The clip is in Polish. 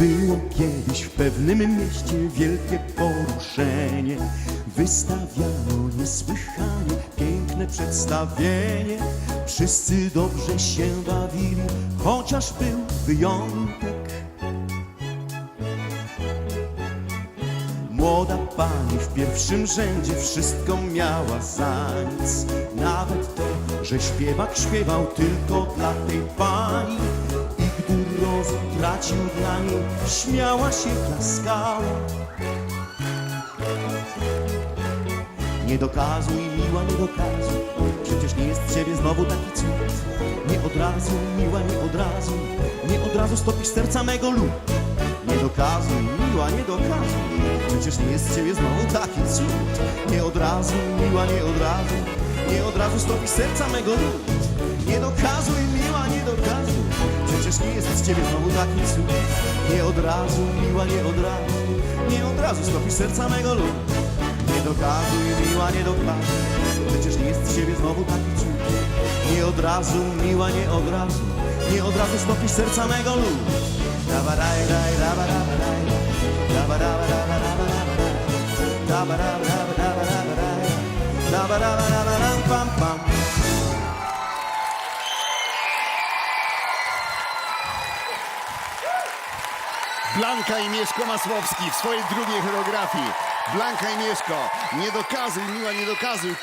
Było kiedyś w pewnym mieście wielkie poruszenie. Wystawiano niesłychanie piękne przedstawienie. Wszyscy dobrze się bawili, chociaż był wyjątek. Młoda pani w pierwszym rzędzie wszystko miała za nic. Nawet to, że śpiewak śpiewał tylko dla tej pani. Rozum tracił dla niej, śmiała się, klaskała. Nie dokazuj, miła, nie dokazuj, przecież nie jest z ciebie znowu taki cud. Nie od razu, miła, nie od razu, nie od razu stopisz serca mego lub. Nie dokazuj, miła, nie dokazuj, przecież nie jest z ciebie znowu taki cud. Nie od razu, miła, nie od razu, nie od razu stopisz serca mego lud. Nie dokazuj, miła, nie dokazuj, przecież nie jest z ciebie znowu taki cud. Nie od razu, miła, nie od razu, nie od razu stopisz serca mego lud. Nie dokazuj, miła, nie dokazuj, przecież nie jest z ciebie znowu taki cud. Nie od razu, miła, nie od razu, nie od razu stopisz serca mego lud. Dabaraj, daj, dabaraj, dabaraj, dabaraj, dabaraj, Blanka i Mieszko Masłowski w swojej drugiej choreografii. Blanka i Mieszko, nie dokazuj, miła, nie dokazuj.